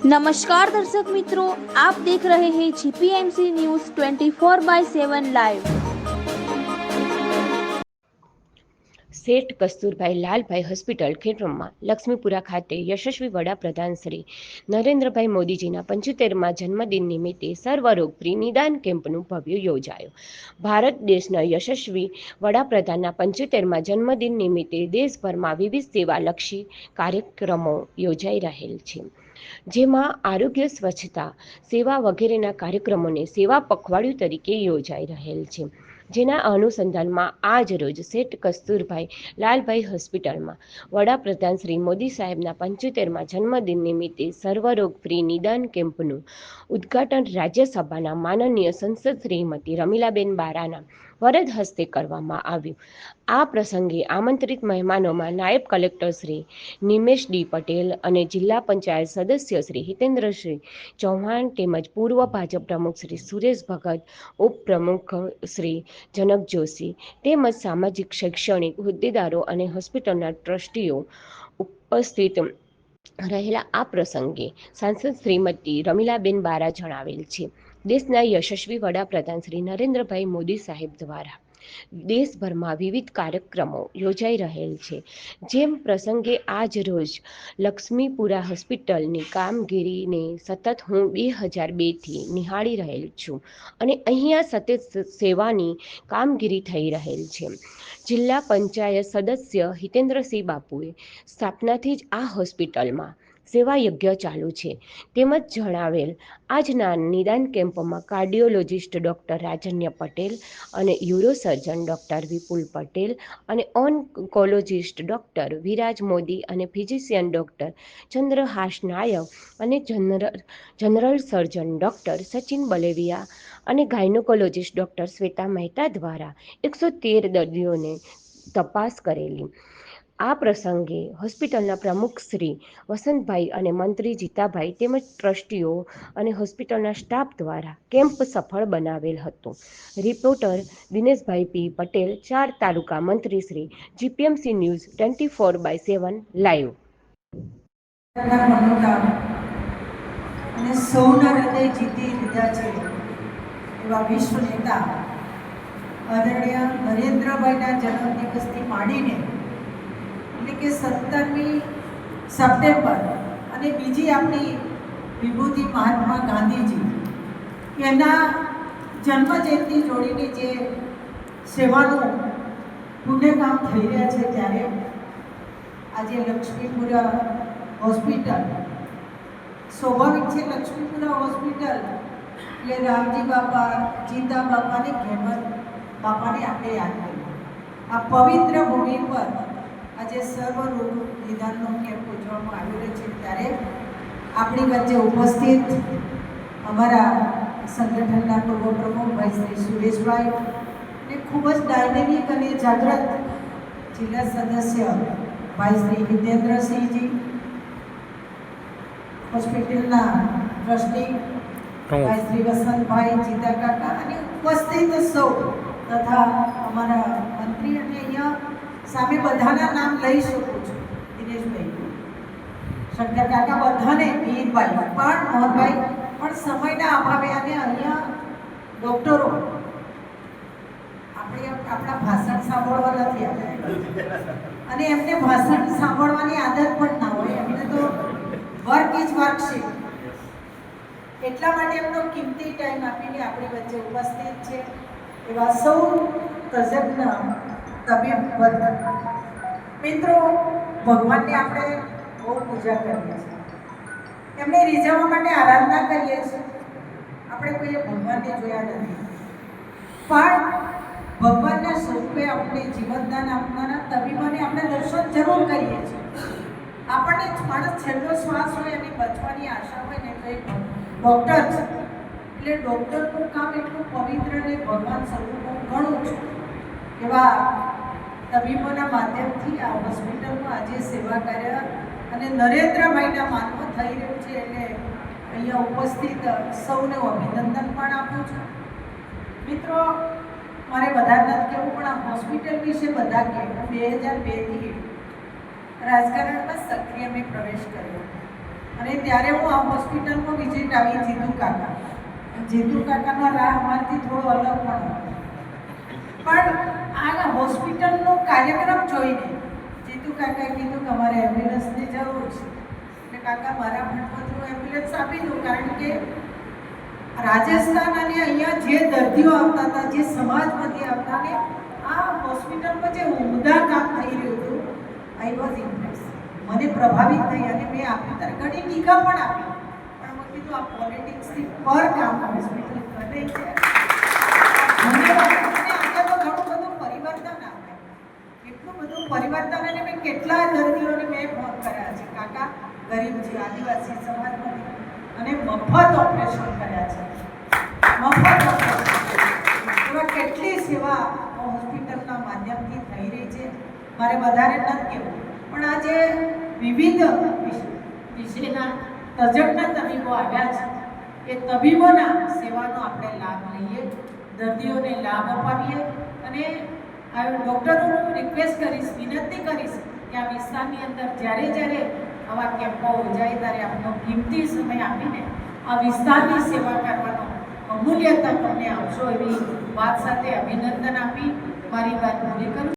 નમસ્કાર દર્શક મિત્રો આપ દેખ રહે હૈ GPMC news 24 by 7 live Sheth Kasturbhai Lalbhai hospital Khedbrahma Laxmipura ખાતે યશસ્વી વડાપ્રધાન શ્રી નરેન્દ્રભાઈ મોદીજીના પંચોતેરમાં જન્મદિન નિમિત્તે સર્વરોગપ્રી નિદાન કેમ્પનું ભવ્ય યોજાયો. ભારત દેશના યશસ્વી વડાપ્રધાનના પંચોતેરમાં જન્મદિન નિમિત્તે દેશભરમાં વિવિધ સેવાલક્ષી કાર્યક્રમો યોજાઈ રહેલ છે. જેમાં આરોગ્ય સ્વચ્છતા સેવા વગેરેના કાર્યક્રમોને સેવા પખવાડિયું તરીકે યોજાઈ રહેલ છે. જેના અનુસંધાનમાં આજ રોજ શેઠ કસ્તુરભાઈ લાલભાઈ હોસ્પિટલમાં વડાપ્રધાન શ્રી મોદી સાહેબના પંચોતેરમાં જન્મદિન નિમિત્તે સર્વરોગ ફ્રી નિદાન કેમ્પનું ઉદ્ઘાટન રાજ્યસભાના માનનીય સંસદ શ્રીમતી રમીલાબેન બારાના વરદ હસ્તે કરવામાં આવ્યું. આ પ્રસંગે આમંત્રિત મહેમાનોમાં નાયબ કલેક્ટર શ્રી નિમેશ ડી પટેલ અને જિલ્લા પંચાયત સદસ્ય શ્રી હિતેન્દ્રશ્રી ચૌહાણ તેમજ પૂર્વ ભાજપ પ્રમુખ શ્રી સુરેશ ભગત, ઉપપ્રમુખ શ્રી જનક જોશી તેમજ સામાજિક, શૈક્ષણિક હોદ્દેદારો અને હોસ્પિટલના ટ્રસ્ટીઓ ઉપસ્થિત રહેલા આ પ્રસંગે સાંસદ શ્રીમતી રમીલાબેન બારા જણાવેલ છે. દેશના યશસ્વી વડાપ્રધાન શ્રી નરેન્દ્રભાઈ મોદી સાહેબ દ્વારા દેશભરમાં વિવિધ કાર્યક્રમો યોજાઈ રહેલ છે. જેમ પ્રસંગે આજ રોજ લક્ષ્મીપુરા હોસ્પિટલની કામગીરીને સતત હું બે હજાર બેથી નિહાળી રહેલ છું અને અહીંયા સતત સેવાની કામગીરી થઈ રહેલ છે. જિલ્લા પંચાયત સદસ્ય હિતેન્દ્રસિંહ બાપુએ સ્થાપનાથી જ આ હોસ્પિટલમાં સેવા યજ્ઞ ચાલુ છે. તેમજ જણાવેલ, આજના નિદાન કેમ્પમાં કાર્ડિયોલોજિસ્ટ ડૉક્ટર રાજન્ય પટેલ અને યુરોસર્જન ડૉક્ટર વિપુલ પટેલ અને ઓન્કોલોજિસ્ટ ડૉક્ટર વિરાજ મોદી અને ફિઝિશિયન ડૉક્ટર ચંદ્રહાસ નાયક અને general general surgeon doctor Sachin Balevia અને ગાયનોકોલોજિસ્ટ ડૉક્ટર શ્વેતા મહેતા દ્વારા એકસો તેર દર્દીઓને તપાસ કરેલી. આ પ્રસંગે હોસ્પિટલના પ્રમુખ શ્રી વસંતભાઈ અને મંત્રી જીતાભાઈ તેમજ ટ્રસ્ટીઓ અને હોસ્પિટલના સ્ટાફ દ્વારા કેમ્પ સફળ બનાવેલ હતો. રિપોર્ટર દિનેશભાઈ પી પટેલ, ચાર તાલુકા મંત્રી Shri GPMC news twenty four by seven live. સૌના હૃદય જીતી લીધા છે એવા વિશ્વ નેતા માંડીને એટલે કે સત્તરમી સપ્ટેમ્બર અને બીજી આપણી વિભૂતિ મહાત્મા ગાંધીજી, એના જન્મજયંતિ જોડીને જે સેવાનું પુણ્યકામ થઈ રહ્યા છે ત્યારે આજે લક્ષ્મીપુરા હોસ્પિટલ, સ્વાભાવિક છે લક્ષ્મીપુરા હોસ્પિટલ એટલે રામજી બાપા જીતા બાપાની કહેવત બાપાને આપણે યાદ કરીએ. આ પવિત્ર ભૂમિ પર આજે સર્વ રોગ નિદાનનો કેમ્પ ઉજવવામાં આવી રહ્યો છે. ત્યારે આપણી વચ્ચે ઉપસ્થિત અમારા સંગઠનના પૂર્વ પ્રમુખ ભાઈ શ્રી સુરેશભાઈ ને ખૂબ જ ડાયનેમિક અને જાગૃત જિલ્લા સદસ્ય ભાઈ શ્રી હિતેન્દ્રસિંહજી હોસ્પિટલના ટ્રસ્ટી ભાઈ શ્રી વસંતભાઈ જીતા કાકા અને ઉપસ્થિત સૌ તથા અમારા મંત્રી અને અહીંયા સામે બધાના નામ લઈ શકું છું, દિનેશભાઈ. શંકર કાકા બધાને વીરભાઈ પણ મોહનભાઈ, પણ સમયના અભાવે અને અહીંયા ડૉક્ટરો આપણે આપણા ભાષણ સાંભળવા નથી આવ્યા. અને એમને ભાષણ સાંભળવાની આદત પણ ના હોય. એમને તો વર્ક ઇઝ વર્કશીપ એટલા માટે એમનો કિંમતી ટાઈમ આપીને આપણી વચ્ચે ઉપસ્થિત છે. એવા સૌ તજજ્ઞ તબીબ વર્ગ મિત્રો, ભગવાનની આપણે બહુ પૂજા કરીએ છીએ. એમને રીઝવવા માટે આરાધના કરીએ છીએ. આપણે કોઈએ ભગવાનને જોયા નથી. પણ ભગવાનના સ્વરૂપે આપણે જીવનદાન આપનારા તબીબોને આપણે દર્શન જરૂર કરીએ છીએ. આપણને માણસ છેલ્લો શ્વાસ હોય અને બચવાની આશા હોય ને તો એ ડૉક્ટર છે. એટલે ડૉક્ટરનું કામ એટલું પવિત્ર અને ભગવાન સ્વરૂપ હું ઘણું છું. એવા તબીબોના માધ્યમથી આ હોસ્પિટલમાં આજે સેવા કાર્ય અને નરેન્દ્રભાઈના માનમાં થઈ રહ્યું છે એટલે અહીંયા ઉપસ્થિત સૌને અભિનંદન પણ આપું છું. મિત્રો, મારે બધા નથી કહેવું, પણ આ હોસ્પિટલ વિશે બધા કહે બે હજાર બેથી રાજકારણમાં સક્રિય મેં પ્રવેશ કર્યો. અને ત્યારે હું આ હોસ્પિટલમાં વિઝિટ આવી જીતુ કાકા જીતુ કાકાનો રાહ અમારથી થોડો અલગ પણ હતો. પણ આ હોસ્પિટલનો કાર્યક્રમ જોઈને જીતુ કાકા કીધું કે અમારે એમ્બ્યુલન્સની જરૂર છે. એટલે કાકા, મારા હું એમ્બ્યુલન્સ આપી દઉં કારણ કે રાજસ્થાન અને અહીંયા જે દર્દીઓ આવતા હતા, જે સમાજમાંથી આવતા ને આ હોસ્પિટલમાં જે ઉમદા કામ થઈ રહ્યું હતું આઈ વોઝ ઇમ્પ્રેસ મને પ્રભાવિત થઈ અને મેં આપી ત્યારે ઘણી ટીકા પણ આપી. પણ મેં કીધું, આ પોલિટિક્સથી પર કામ હોસ્પિટલ કરે છે મને અને આજે તો ઘણું બધું પરિવર્તન આવે એટલું બધું પરિવર્તન અને મેં કેટલા દર્દીઓને મેં ફોન કર્યા છે કાકા ગરીબ છે આદિવાસી સમાજમાંથી અને મફત ઓપરેશન કર્યા છે. મફત એવા કેટલી સેવા હોસ્પિટલના માધ્યમથી થઈ રહી છે? મારે વધારે નથી કહેવું. પણ આજે વિવિધ વિષ- વિષયના તજજ્ઞ તબીબો આવ્યા છે. એ તબીબોના સેવાનો આપણે લાભ લઈએ, દર્દીઓને લાભ અપાવીએ અને ડૉક્ટરોને હું રિક્વેસ્ટ કરીશ, વિનંતી કરીશ કે આ વિસ્તારની અંદર જ્યારે જ્યારે આવા કેમ્પો યોજાય ત્યારે આપનો કિંમતી સમય આપીને આ વિસ્તારની સેવા કરવાનો અમૂલ્ય તક અમને આપશો એવી વાત સાથે અભિનંદન આપી. મારી વાત પૂરી કરું